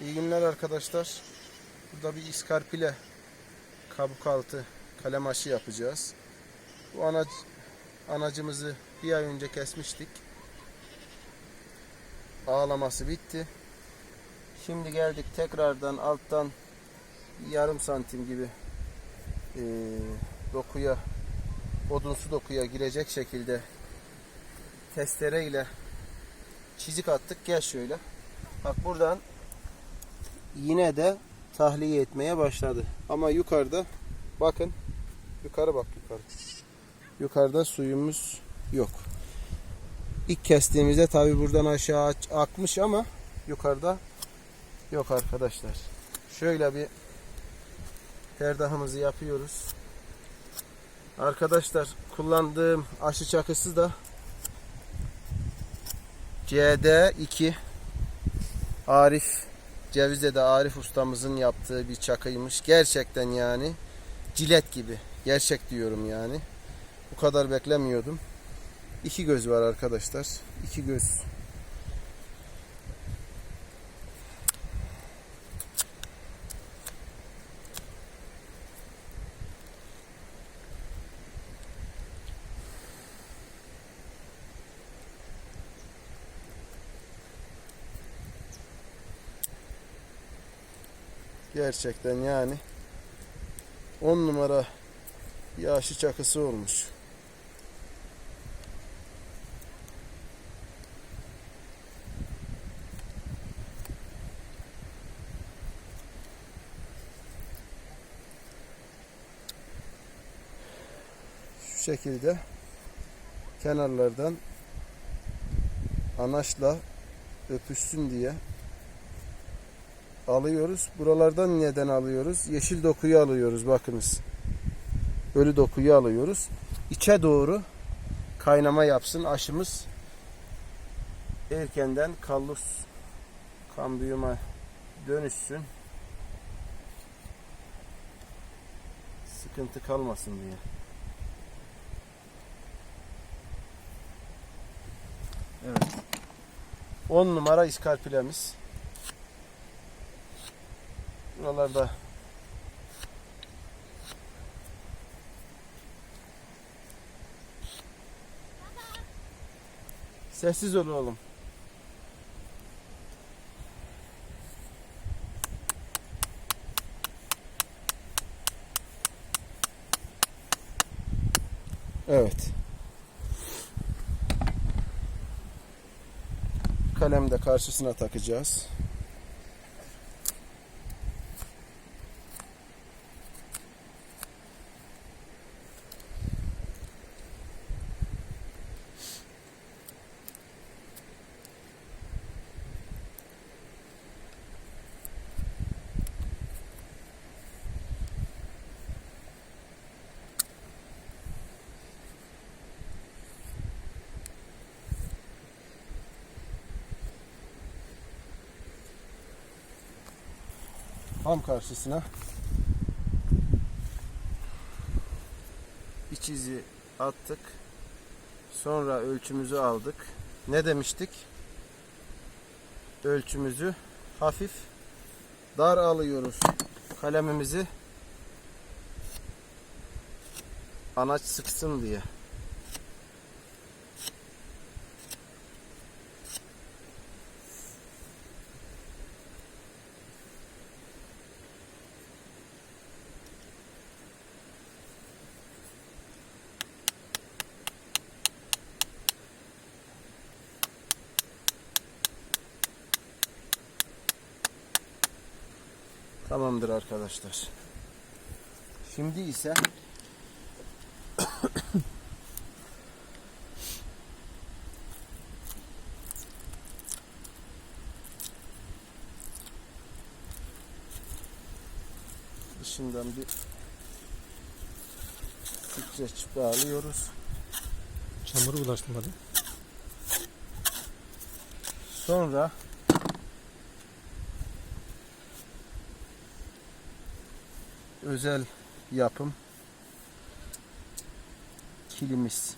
İyi günler arkadaşlar. Burada bir iskarpile kabuk altı kalem aşı yapacağız. Bu anac anacımızı bir ay önce kesmiştik. Ağlaması bitti. Şimdi geldik tekrardan alttan yarım santim gibi eee, dokuya odunsu dokuya girecek şekilde testere ile çizik attık. Gel şöyle. Bak buradan yine de tahliye etmeye başladı. Ama yukarıda bakın yukarı bak yukarı. Yukarıda suyumuz yok. İlk kestiğimizde tabi buradan aşağı akmış ama yukarıda yok arkadaşlar. Şöyle bir perdahımızı yapıyoruz. Arkadaşlar kullandığım aşı çakısı da CD2 Arif Cevizde'de Arif ustamızın yaptığı bir çakıymış. Gerçekten yani cilet gibi. Gerçek diyorum yani. Bu kadar beklemiyordum. İki göz var arkadaşlar. İki göz. Gerçekten yani 10 numara aşı çakısı olmuş. Şu şekilde kenarlardan anaçla öpüşsün diye alıyoruz. Buralardan neden alıyoruz? Yeşil dokuyu alıyoruz bakınız. Ölü dokuyu alıyoruz. İçe doğru kaynama yapsın aşımız. Erkenden kallus kambiyuma dönüşsün. Sıkıntı kalmasın diye. Evet. 10 numara iskarpilemiz. Buralarda Sessiz ol oğlum. Evet. Kalem de karşısına takacağız. Tam karşısına iç izi attık. Sonra ölçümüzü aldık. Ne demiştik? Ölçümüzü hafif dar alıyoruz. Kalemimizi anaç sıksın diye. Tamamdır arkadaşlar. Şimdi ise dışından bir streç bağlıyoruz. Çamuru bulaştırmadı. Sonra özel yapım kilimiz.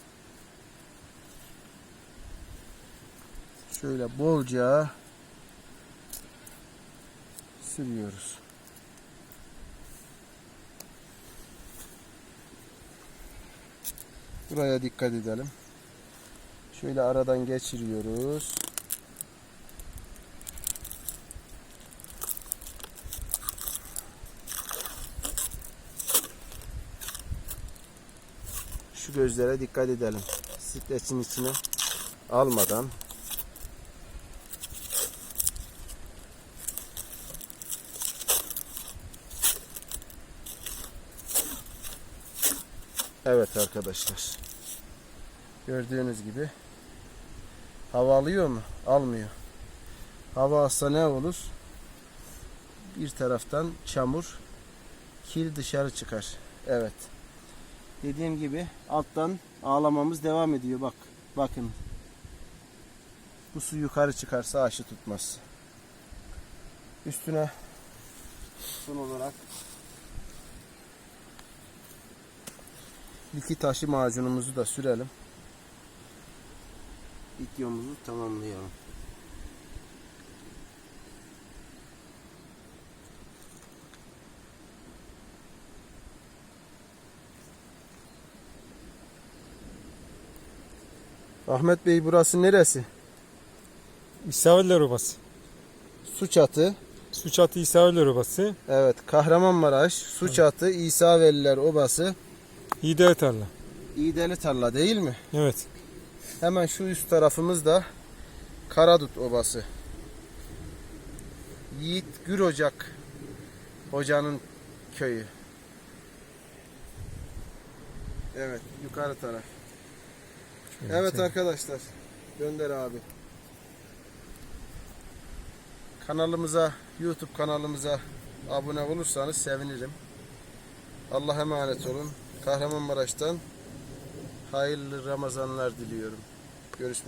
Şöyle bolca sürüyoruz. Buraya dikkat edelim. Şöyle aradan geçiriyoruz. Şu gözlere dikkat edelim. Streçin içine almadan Evet arkadaşlar. Gördüğünüz gibi hava alıyor mu? Almıyor. Hava alsa ne olur? Bir taraftan çamur, kil dışarı çıkar. Evet. Dediğim gibi alttan ağlamamız devam ediyor. Bak, bakın. Bu su yukarı çıkarsa aşı tutmaz. Üstüne son olarak iki taşı macunumuzu da sürelim. Videomuzu tamamlayalım. Ahmet Bey burası neresi? İsrailler Obası. Su çatı. Suçatı İsrailler Obası. Evet, Kahramanmaraş, Su çatı, İsa Veliler Obası, İde tarla. İğdeli Tarla değil mi? Evet. Hemen şu üst tarafımız da Karadut Obası. Yiğit Gür Ocak hocanın köyü. Evet, yukarı taraf. Evet arkadaşlar. Gönder abi. Kanalımıza, YouTube kanalımıza abone olursanız sevinirim. Allah'a emanet olun. Kahramanmaraş'tan hayırlı Ramazanlar diliyorum. Görüşmek